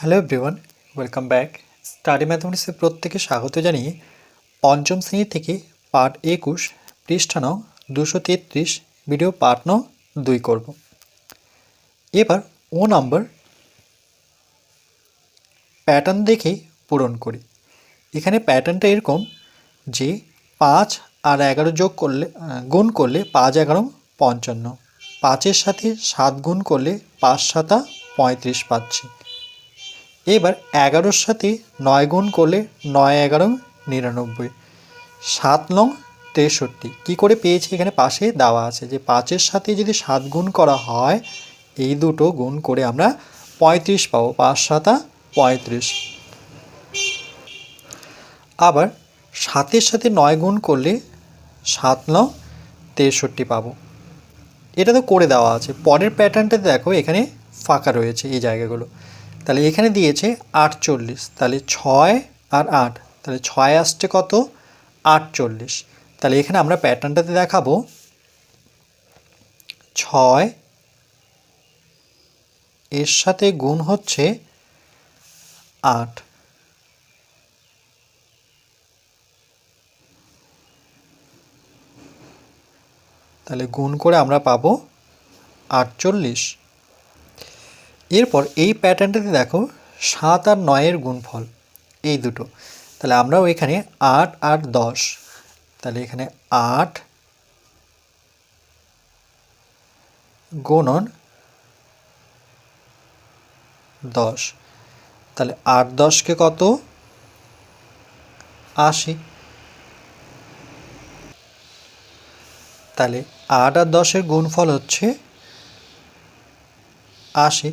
Hello everyone welcome back study ম্যাথমেটিক্সের প্রত্যেকে স্বাগত জানিয়ে পঞ্চম শ্রেণি থেকে পার্ট একুশ, পৃষ্ঠা নং দুশো তেত্রিশ ভিডিও পার্ট নং দুই করব। এবার ও নাম্বার প্যাটার্ন দেখে পূরণ করি। এখানে প্যাটার্নটা এরকম যে পাঁচ আর এগারো যোগ করলে, গুণ করলে পাঁচ এগারো পঞ্চান্ন। পাঁচের সাথে সাত গুণ করলে পাঁচ সাতা পঁয়ত্রিশ পাচ্ছি। এবার এগারোর সাথে নয় গুণ করলে নয় এগারো নিরানব্বই। সাত নং তেষট্টি। কী করে পেয়েছি? এখানে পাশে দেওয়া আছে যে পাঁচের সাথে যদি সাত গুণ করা হয়, এই দুটো গুণ করে আমরা পঁয়ত্রিশ পাবো। পাঁচ সাতা পঁয়ত্রিশ। আবার সাতের সাথে নয় গুণ করলে সাত নং তেষট্টি পাবো। এটা তো করে দেওয়া আছে। পরের প্যাটার্নটা দেখো, এখানে ফাঁকা রয়েছে এই জায়গাগুলো। তাহলে এখানে দিয়েছে আটচল্লিশ, তাহলে ছয় আর আট, তাহলে ছয় আসছে কত? আটচল্লিশ। তাহলে এখানে আমরা প্যাটার্নটাতে দেখাবো। ছয় এর সাথে গুণ হচ্ছে আট। তাহলে গুণ করে আমরা পাবো আটচল্লিশ। এরপর এই প্যাটার্নটাতে দেখো সাত আর নয়ের গুণফল, এই দুটো। তাহলে আমরাও এখানে আট আর দশ, তাহলে এখানে আট গুণন দশ। তাহলে আট দশকে কত? আশি। তাহলে আট আর দশের গুণফল হচ্ছে আশি।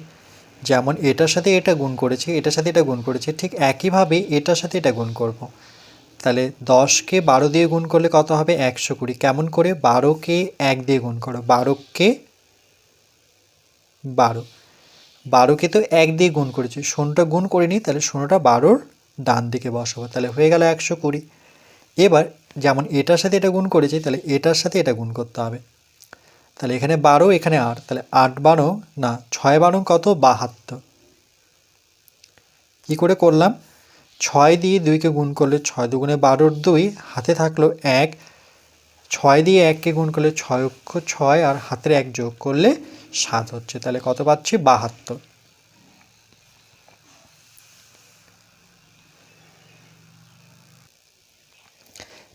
যেমন এটার সাথে এটা গুণ করেছে, এটার সাথে এটা গুণ করেছে, ঠিক একইভাবে এটার সাথে এটা গুণ করব। তাহলে দশকে বারো দিয়ে গুণ করলে কত হবে? একশো কুড়ি। কেমন করে? বারোকে এক দিয়ে গুণ করো। বারোকে বারো। বারোকে তো এক দিয়ে গুণ করেছি। শূন্যটা গুণ করিনি তাহলে শূন্যটা বারোর ডান দিকে বসাবো। তাহলে হয়ে গেল একশো কুড়ি। এবার যেমন এটার সাথে এটা গুণ করেছি, তাহলে এটার সাথে এটা গুণ করতে হবে। তাহলে এখানে বারো, এখানে আট। তাহলে আট বারো, না, ছয় বারো কত? বাহাত্তর। কী করে করলাম? ছয় দিয়ে দুইকে গুণ করলে ছয় দুগুণে বারোর দুই, হাতে থাকল এক। ছয় দিয়ে এককে গুণ করলে ছয় অক্ষ ছয়, আর হাতের এক যোগ করলে সাত হচ্ছে। তাহলে কত পাচ্ছি? বাহাত্তর।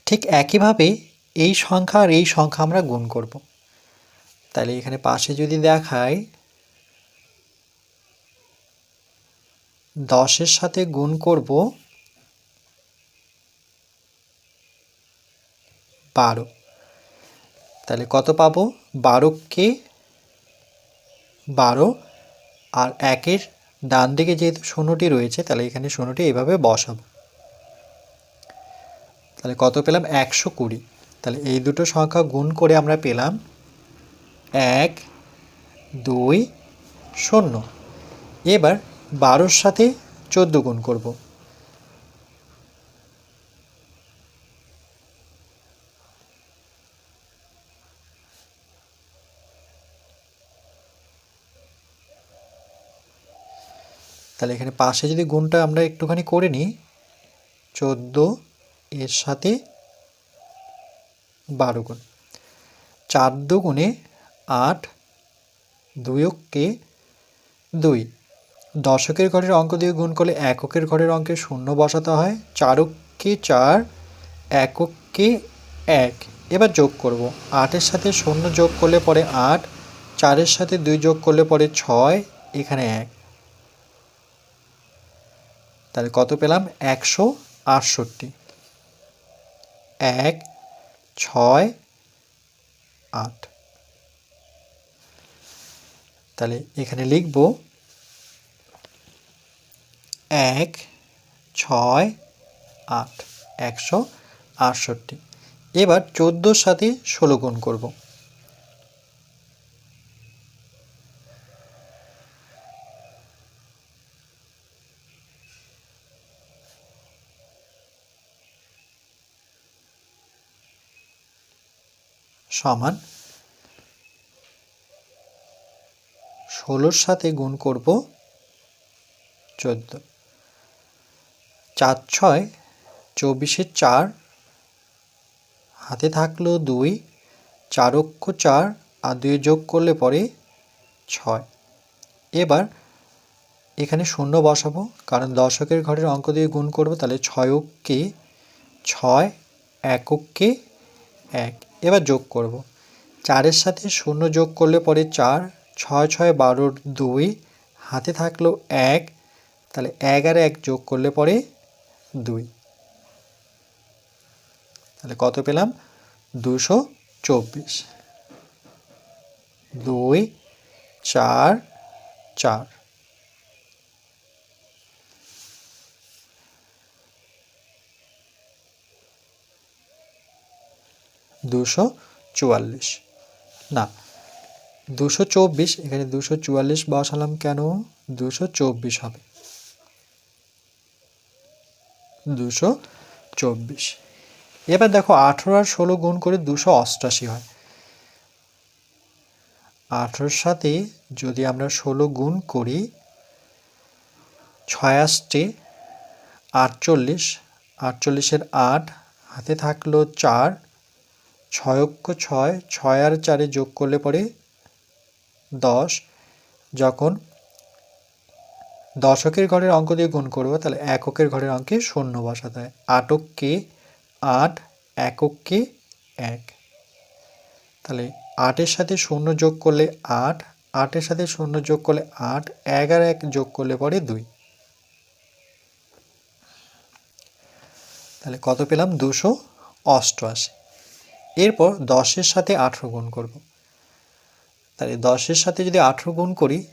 ঠিক একইভাবে এই সংখ্যা আর এই সংখ্যা আমরা গুণ করব। তাহলে এখানে পাশে যদি দেখাই, দশের সাথে গুণ করব বারো। তাহলে কত পাবো? বারোকে বারো আর একের ডান দিকে যেহেতু শূন্যটি রয়েছে, তাহলে এখানে শূন্যটি এইভাবে বসাবো। তাহলে কত পেলাম? একশো কুড়ি। তাহলে এই দুটো সংখ্যা গুণ করে আমরা পেলাম এক, দুই, শূন্য। এবার বারোর সাথে চোদ্দ গুণ করব। তাহলে এখানে পাশে যদি গুণটা আমরা একটুখানি করে নিই, চোদ্দ এর সাথে বারো গুণ। চার দুগুণে আট দুইকে দুই। দশকের ঘরের অঙ্ক দিয়ে গুণ করলে এককের ঘরের অঙ্কে শূন্য বসাতে হয়। চারককে চার একককে এক। এবার যোগ করব। আটের সাথে শূন্য যোগ করলে পরে আট, চারের সাথে দুই যোগ করলে পরে ছয়, এখানে এক। তাহলে কত পেলাম? একশো আটষট্টি। এক, ছয়, আট। তাহলে এখানে লিখব এক, ছয়, আট, একশো আটষট্টি। এবার চোদ্দোর সাথে ষোলো গুণ করব। সমান ষোলোর সাথে গুণ করব চোদ্দ। চার ছয়, চব্বিশে চার, হাতে থাকল দুই, চার অক্ষ চার, আর দুই যোগ করলে পরে ছয়। এবার এখানে শূন্য বসাবো, কারণ দশকের ঘরের অঙ্ক দিয়ে গুণ করব, তাহলে ছয় অক্ষে ছয় এককে এক। এবার যোগ করব। চারের সাথে শূন্য যোগ করলে পরে চার ছয় ছয় বারোর দুই, হাতে থাকল এক, তাহলে এক আর এক যোগ করলে পরে দুই। তাহলে কত পেলাম? দুশো চব্বিশ। দুই, চার চার। দুশো চুয়াল্লিশ। না দুশো চব্বিশ, এখানে দুশো চুয়াল্লিশ বসালাম কেন? দুশো চব্বিশ হবে। দুশো চব্বিশ। এবার দেখো আঠেরো আর ষোলো গুণ করে দুশো অষ্টাশি হয়। আঠেরোর সাথে যদি আমরা ষোলো গুণ করি, ছয় আসছে আটচল্লিশ। আটচল্লিশের আট, হাতে থাকল চার, ছয় অক্ষ ছয় ছয় আর চারে যোগ করলে পরে দশ। যখন দশকের ঘরের অঙ্ক দিয়ে গুণ করব, তাহলে এককের ঘরের অঙ্কে শূন্য বসাতে হয়। আটককে আট, একককে এক। তাহলে আটের সাথে শূন্য যোগ করলে আট, আটের সাথে শূন্য যোগ করলে আট, এক আর এক যোগ করলে পরে দুই। তাহলে কত পেলাম? দুশো অষ্টআশি। এরপর দশের সাথে আঠেরো গুণ করব। তাহলে দশের সাথে যদি আঠেরো গুণ করি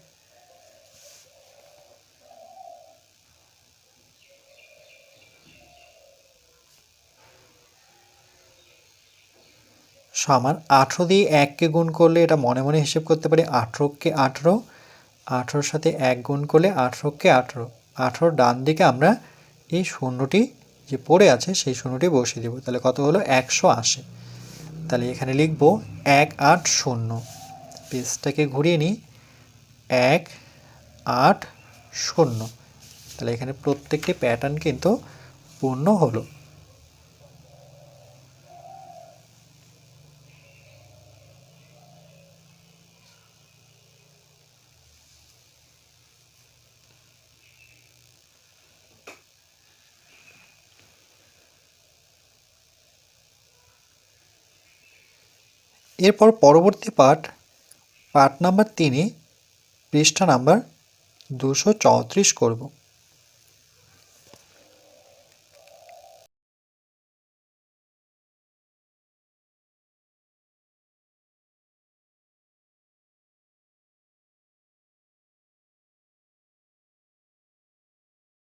সমান আঠেরো দিয়ে এককে গুণ করলে এটা মনে মনে হিসেব করতে পারি, আঠেরোকে আঠেরো, আঠেরোর সাথে এক গুণ করলে আঠেরোকে আঠেরো। আঠেরোর ডান দিকে আমরা এই শূন্যটি যে পড়ে আছে, সেই শূন্যটি বসিয়ে দেবো। তাহলে কত হলো? একশো আশি। তাহলে এখানে লিখব এক আট শূন্য। পেজটাকে ঘুরিয়ে নিই। এক, আট, শূন্য। তাহলে এখানে প্রত্যেকটি প্যাটার্ন কিন্তু পূর্ণ হলো। এরপর পরবর্তী পাঠ পাঠ নাম্বার তিনে পৃষ্ঠা নাম্বার দুশো চৌত্রিশ করব।